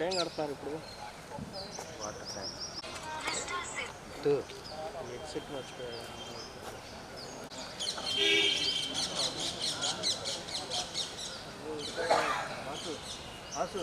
ఇక్కడేం కడతారు ఇప్పుడు? వాటర్ ట్యాంక్ ఎగ్జిట్ మర్చిపోయారు ఆసు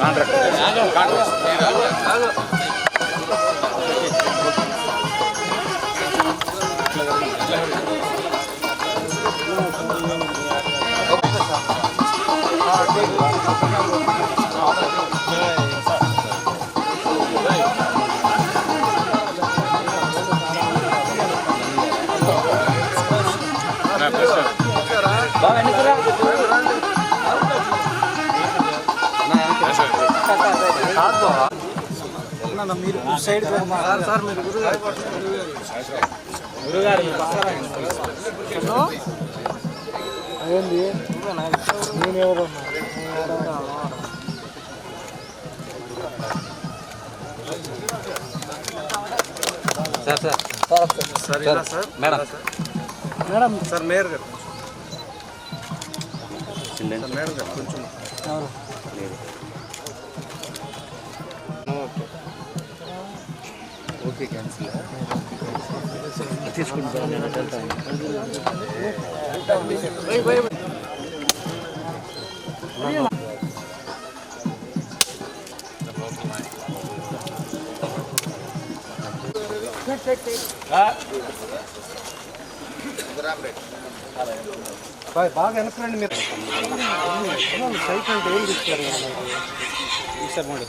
கான்ட்ராக்ட் கான்ட்ராக்ட் ఆసు సిద్ధన్న జరగమండి సార్ ఏంది నేను ఎవరు sir sir sir madam madam sir mayor గారు చిన్న మేడం గారు కొంచెం ఎవరు లేదు తీసుకుంటాను బాగా వెనకరండి మీరు. సైట్ అంటే ఏం ఈసారి మోడీ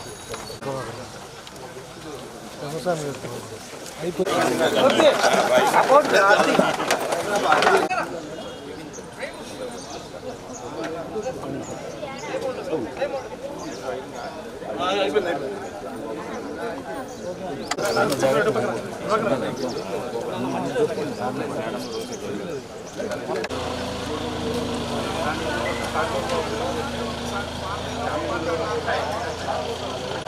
వ్యవసాయం చేస్తున్నారు. అయిపోయింది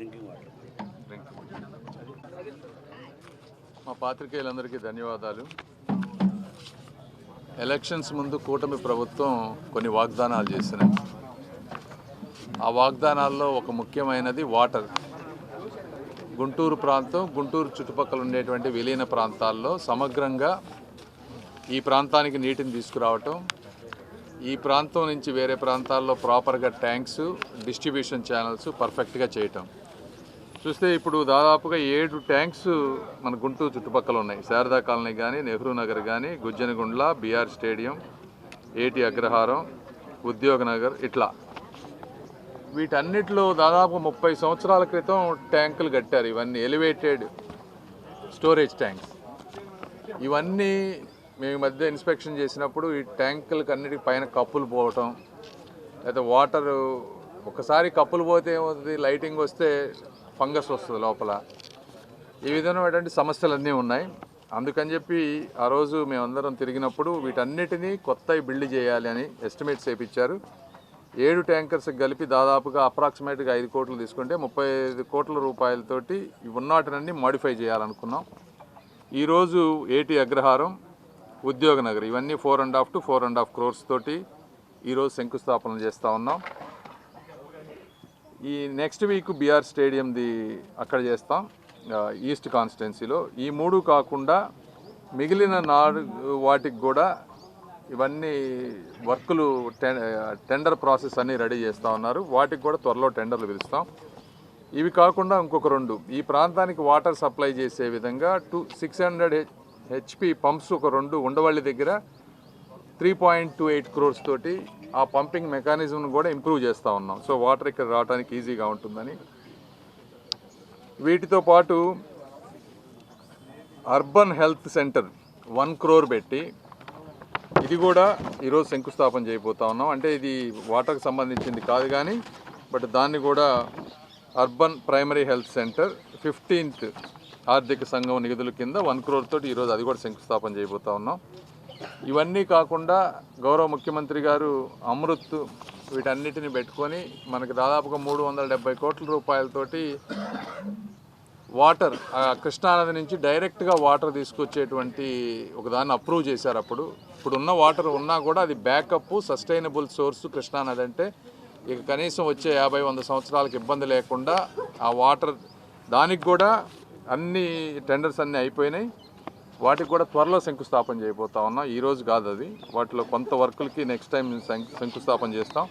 డ్రింకింగ్ వాటర్. మా పాత్రికేయులందరికీ ధన్యవాదాలు. ఎలక్షన్స్ ముందు కూటమి ప్రభుత్వం కొన్ని వాగ్దానాలు చేసినాయి ఆ వాగ్దానాల్లో ఒక ముఖ్యమైనది వాటర్. గుంటూరు ప్రాంతం గుంటూరు చుట్టుపక్కల ఉండేటువంటి విలీన ప్రాంతాల్లో సమగ్రంగా ఈ ప్రాంతానికి నీటిని తీసుకురావటం ఈ ప్రాంతం నుంచి వేరే ప్రాంతాల్లో ప్రాపర్గా ట్యాంక్స్ డిస్ట్రిబ్యూషన్ ఛానల్స్ పర్ఫెక్ట్గా చేయటం. చూస్తే ఇప్పుడు దాదాపుగా ఏడు ట్యాంక్స్ మన గుంటూరు చుట్టుపక్కల ఉన్నాయి. శారదా కాలనీ కానీ నెహ్రూ నగర్ కానీ గుజ్జనగుండ్ల బీఆర్ స్టేడియం ఏటి అగ్రహారం ఉద్యోగ నగర్ ఇట్లా. వీటన్నిటిలో దాదాపు ముప్పై సంవత్సరాల క్రితం ట్యాంకులు కట్టారు. ఇవన్నీ ఎలివేటెడ్ స్టోరేజ్ ట్యాంక్స్ ఇవన్నీ మేము మధ్య ఇన్స్పెక్షన్ చేసినప్పుడు ఈ ట్యాంకులకు అన్నిటికి పైన కప్పులు పోవటం లేదా వాటర్ ఒకసారి కప్పులు పోతే ఏమవుతుంది? లైటింగ్ వస్తే ఫంగస్ వస్తుంది లోపల. ఈ విధమైనటువంటి సమస్యలు అన్నీ ఉన్నాయి. అందుకని చెప్పి ఆ రోజు మేమందరం తిరిగినప్పుడు వీటన్నిటినీ కొత్తవి బిల్డ్ చేయాలి అని ఎస్టిమేట్స్ వేయించారు ఏడు ట్యాంకర్స్ కలిపి దాదాపుగా అప్రాక్సిమేట్గా ఐదు కోట్లు తీసుకుంటే ముప్పై ఐదు కోట్ల రూపాయలతోటి ఉన్నాటినన్నీ మాడిఫై చేయాలనుకున్నాం. ఈరోజు ఏటి అగ్రహారం ఉద్యోగ నగర్. ఇవన్నీ four and half to four and half crores తోటి ఈరోజు శంకుస్థాపన చేస్తూ ఉన్నాం. ఈ నెక్స్ట్ వీక్ బీఆర్ స్టేడియంది అక్కడ చేస్తాం ఈస్ట్ కాన్స్టిట్యున్సీలో. ఈ మూడు కాకుండా మిగిలిన నాలుగు వాటికి కూడా ఇవన్నీ వర్కులు టె- టెండర్ ప్రాసెస్ అన్నీ రెడీ చేస్తూ ఉన్నారు. వాటికి కూడా త్వరలో టెండర్లు పిలుస్తాం. ఇవి కాకుండా ఇంకొక రెండు. ఈ ప్రాంతానికి వాటర్ సప్లై చేసే విధంగా two six hundred HP pumps ఒక రెండు ఉండవల్లి దగ్గర three point two eight crores తోటి ఆ పంపింగ్ మెకానిజంను కూడా ఇంప్రూవ్ చేస్తూ ఉన్నాం. సో వాటర్ ఇక్కడ రావడానికి ఈజీగా ఉంటుందని. వీటితో పాటు urban health centre one crore పెట్టి ఇది కూడా ఈరోజు శంకుస్థాపన చేయబోతా ఉన్నాం. అంటే ఇది వాటర్కి సంబంధించింది కాదు కానీ బట్ దాన్ని కూడా urban primary health centre fifteenth ఆర్థిక సంఘం నిధుల కింద వన్ క్రోర్ తోటి ఈరోజు అది కూడా శంకుస్థాపన చేయబోతా ఉన్నాం. ఇవన్నీ కాకుండా గౌరవ ముఖ్యమంత్రి గారు అమృత్ వీటన్నిటిని పెట్టుకొని మనకి దాదాపుగా మూడు వందల డెబ్బై కోట్ల రూపాయలతోటి వాటర్ కృష్ణానది నుంచి డైరెక్ట్గా వాటర్ తీసుకొచ్చేటువంటి ఒకదాన్ని అప్రూవ్ చేశారు అప్పుడు. ఇప్పుడు ఉన్న వాటర్ ఉన్నా కూడా అది బ్యాకప్ సస్టైనబుల్ సోర్స్ కృష్ణానది అంటే ఇక కనీసం వచ్చే యాభై వంద సంవత్సరాలకు ఇబ్బంది లేకుండా ఆ వాటర్ దానికి కూడా అన్ని టెండర్స్ అన్నీ అయిపోయినాయి. వాటికి కూడా త్వరలో శంకుస్థాపన చేయబోతా ఉన్నాం. ఈరోజు కాదు అది. వాటిలో కొంత వర్కులకి నెక్స్ట్ టైం శంకు శంకుస్థాపన చేస్తాం.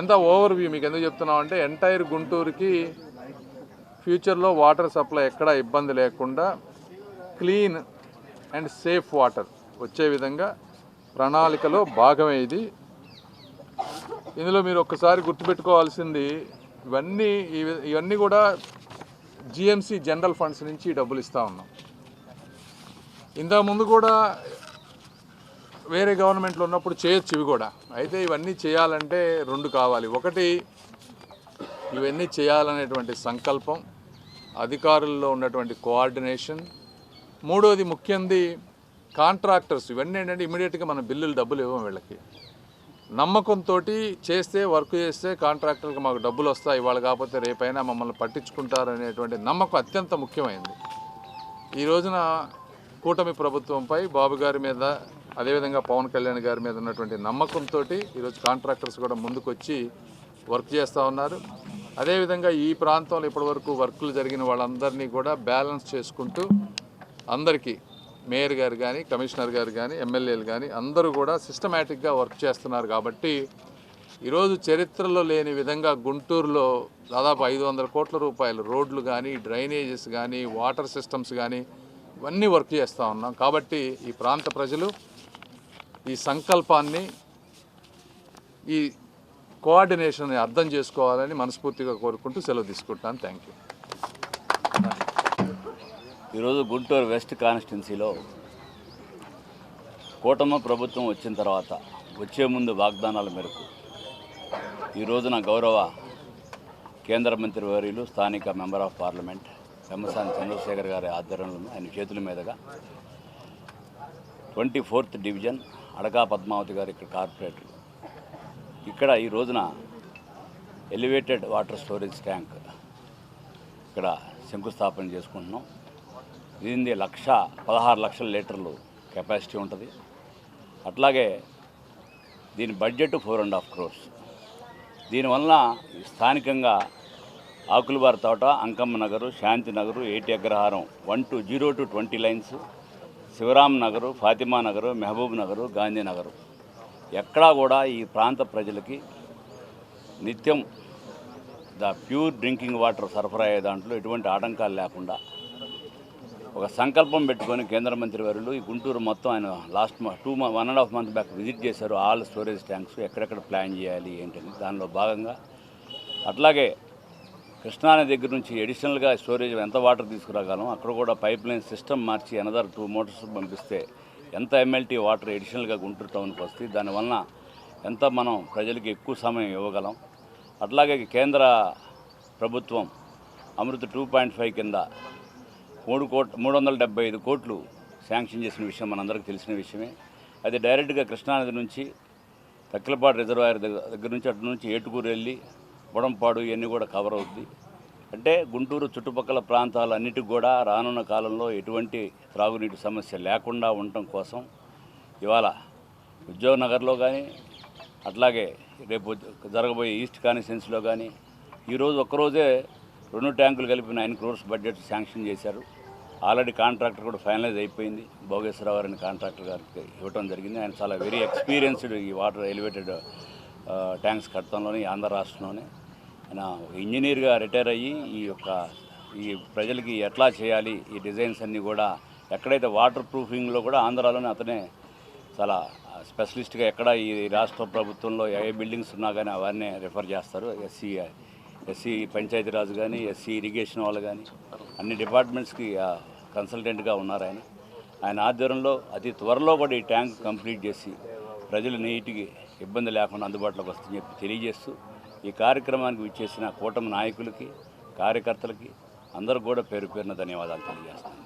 ఎంత ఓవర్ వ్యూ మీకు ఎందుకు చెప్తున్నాం అంటే ఎంటైర్ గుంటూరుకి ఫ్యూచర్లో వాటర్ సప్లై ఎక్కడా ఇబ్బంది లేకుండా క్లీన్ అండ్ సేఫ్ వాటర్ వచ్చే విధంగా ప్రణాళికలో భాగమే ఇది. ఇందులో మీరు ఒక్కసారి గుర్తుపెట్టుకోవాల్సింది ఇవన్నీ ఇవన్నీ కూడా జిఎంసి జనరల్ ఫండ్స్ నుంచి డబ్బులు ఇస్తూ ఉన్నాం. ఇంతకు ముందు కూడా వేరే గవర్నమెంట్లో ఉన్నప్పుడు చేయొచ్చు ఇవి కూడా. అయితే ఇవన్నీ చేయాలంటే రెండు కావాలి. ఒకటి ఇవన్నీ చేయాలనేటువంటి సంకల్పం అధికారుల్లో ఉన్నటువంటి కోఆర్డినేషన్ మూడోది ముఖ్యంది కాంట్రాక్టర్స్ ఇవన్నీ ఏంటంటే ఇమీడియట్గా మన బిల్లులు డబ్బులు ఇవ్వం వీళ్ళకి. నమ్మకంతో చేస్తే వర్క్ చేస్తే కాంట్రాక్టర్కి మాకు డబ్బులు వస్తాయి. ఇవాళ కాకపోతే రేపైనా మమ్మల్ని పట్టించుకుంటారు అనేటువంటి నమ్మకం అత్యంత ముఖ్యమైనది ఈ రోజున కూటమి ప్రభుత్వంపై బాబు గారి మీద అదేవిధంగా పవన్ కళ్యాణ్ గారి మీద ఉన్నటువంటి నమ్మకంతో ఈరోజు కాంట్రాక్టర్స్ కూడా ముందుకొచ్చి వర్క్ చేస్తూ ఉన్నారు. అదేవిధంగా ఈ ప్రాంతంలో ఇప్పటివరకు వర్కులు జరిగిన వాళ్ళందరినీ కూడా బ్యాలెన్స్ చేసుకుంటూ అందరికీ మేయర్ గారు కానీ కమిషనర్ గారు కానీ ఎమ్మెల్యేలు కానీ అందరూ కూడా సిస్టమేటిక్గా వర్క్ చేస్తున్నారు కాబట్టి ఈరోజు చరిత్రలో లేని విధంగా గుంటూరులో దాదాపు ఐదు వందల కోట్ల రూపాయలు రోడ్లు కానీ డ్రైనేజెస్ కానీ వాటర్ సిస్టమ్స్ కానీ ఇవన్నీ వర్క్ చేస్తూ ఉన్నాం. కాబట్టి ఈ ప్రాంత ప్రజలు ఈ సంకల్పాన్ని ఈ కోఆర్డినేషన్ని అర్థం చేసుకోవాలని మనస్ఫూర్తిగా కోరుకుంటూ సెలవు తీసుకుంటాను. Thank you. ఈరోజు గుంటూరు వెస్ట్ కాన్స్టిట్యున్సీలో కూటమి ప్రభుత్వం వచ్చిన తర్వాత వచ్చే ముందు వాగ్దానాల మేరకు ఈ రోజున గౌరవ కేంద్ర మంత్రి వర్యులు స్థానిక member of parliament Pemmasani Chandrasekhar గారి ఆధ్వర్యంలో ఆయన చేతుల మీదుగా twenty fourth division Adaga Padmavathi గారు ఇక్కడ కార్పొరేటర్ ఇక్కడ ఈ రోజున ఎలివేటెడ్ వాటర్ స్టోరేజ్ ట్యాంక్ ఇక్కడ శంకుస్థాపన చేసుకుంటున్నాం. దీనిది లక్ష పదహారు లక్షల లీటర్లు కెపాసిటీ ఉంటుంది. అట్లాగే దీని budget four and half crores. దీనివల్ల స్థానికంగా Akulavari Thota Ankamma Nagar Shanti Nagar Eti Agraharam. One two zero to twenty lines. Sivaram Nagar Fatima Nagar Mehboob Nagar Gandhi Nagar. ఎక్కడా కూడా ఈ ప్రాంత ప్రజలకి నిత్యం ద ప్యూర్ డ్రింకింగ్ వాటర్ సరఫరా అయ్యే దాంట్లో ఎటువంటి ఆటంకాలు లేకుండా ఒక సంకల్పం పెట్టుకొని కేంద్ర మంత్రి వర్యులు ఈ గుంటూరు మొత్తం ఆయన last two one and half month back visit చేశారు. ఆల్ స్టోరేజ్ ట్యాంక్స్ ఎక్కడెక్కడ ప్లాన్ చేయాలి ఏంటని దానిలో భాగంగా అట్లాగే కృష్ణానది దగ్గర నుంచి ఎడిషనల్గా స్టోరేజ్ ఎంత వాటర్ తీసుకురాగలం అక్కడ కూడా పైప్ లైన్ సిస్టమ్ మార్చి అనదర్ టూ మోటార్స్ పంపిస్తే ఎంత ఎంఎల్టీ వాటర్ ఎడిషనల్గా గుంటూరు టౌన్కి వస్తుంది దానివలన ఎంత మనం ప్రజలకు ఎక్కువ సమయం ఇవ్వగలం. అట్లాగే కేంద్ర ప్రభుత్వం అమృత టూ పాయింట్ ఫైవ్ కింద మూడు కోట్ మూడు వందల డెబ్బై ఐదు కోట్లు శాంక్షన్ చేసిన విషయం మనందరికీ తెలిసిన విషయమే. అది డైరెక్ట్గా కృష్ణానది నుంచి తక్కిలపాటు రిజర్వాయర్ దగ్గర దగ్గర నుంచి అటు నుంచి ఏటుకూరు వెళ్ళి పొడంపాడు ఇవన్నీ కూడా కవర్ అవుద్ది. అంటే గుంటూరు చుట్టుపక్కల ప్రాంతాలన్నిటికి కూడా రానున్న కాలంలో ఎటువంటి త్రాగునీటి సమస్య లేకుండా ఉండటం కోసం ఇవాళ ఉద్యోగ నగర్లో కానీ అట్లాగే రేపు జరగబోయే ఈస్ట్ కాన్స్టిట్యున్సీలో కానీ ఈరోజు ఒక్కరోజే రెండు ట్యాంకులు కలిపి నైన్ క్రోర్స్ బడ్జెట్ శాంక్షన్ చేశారు. ఆల్రెడీ కాంట్రాక్టర్ కూడా ఫైనలైజ్ అయిపోయింది. భోగేశ్వరరావు గారిని కాంట్రాక్టర్ గారికి ఇవ్వడం జరిగింది. ఆయన చాలా వెరీ ఎక్స్పీరియన్స్డ్ ఈ వాటర్ ఎలివేటెడ్ ట్యాంక్స్ కట్టడంలోని ఆంధ్ర రాష్ట్రంలోనే. ఆయన ఇంజనీర్గా రిటైర్ అయ్యి ఈ యొక్క ఈ ప్రజలకి ఎట్లా చేయాలి ఈ డిజైన్స్ అన్నీ కూడా ఎక్కడైతే వాటర్ ప్రూఫింగ్లో కూడా ఆంధ్రాలోనే అతనే చాలా స్పెషలిస్ట్గా ఎక్కడ ఈ రాష్ట్ర ప్రభుత్వంలో ఏ బిల్డింగ్స్ ఉన్నా కానీ అవన్నీ రిఫర్ చేస్తారు. ఎస్సీ ఎస్సీ పంచాయతీరాజ్ కానీ ఎస్సీ ఇరిగేషన్ వాళ్ళు కానీ అన్ని డిపార్ట్మెంట్స్కి కన్సల్టెంట్గా ఉన్నారు ఆయన. ఆయన ఆధ్వర్యంలో అతి త్వరలో కూడా ఈ ట్యాంక్ కంప్లీట్ చేసి ప్రజలు నీటికి ఇబ్బంది లేకుండా అందుబాటులోకి వస్తుందని చెప్పి తెలియజేస్తూ ఈ కార్యక్రమానికి విచ్చేసిన కూటమి నాయకులకి కార్యకర్తలకి అందరూ కూడా పేరు పేరున ధన్యవాదాలు తెలియజేస్తాను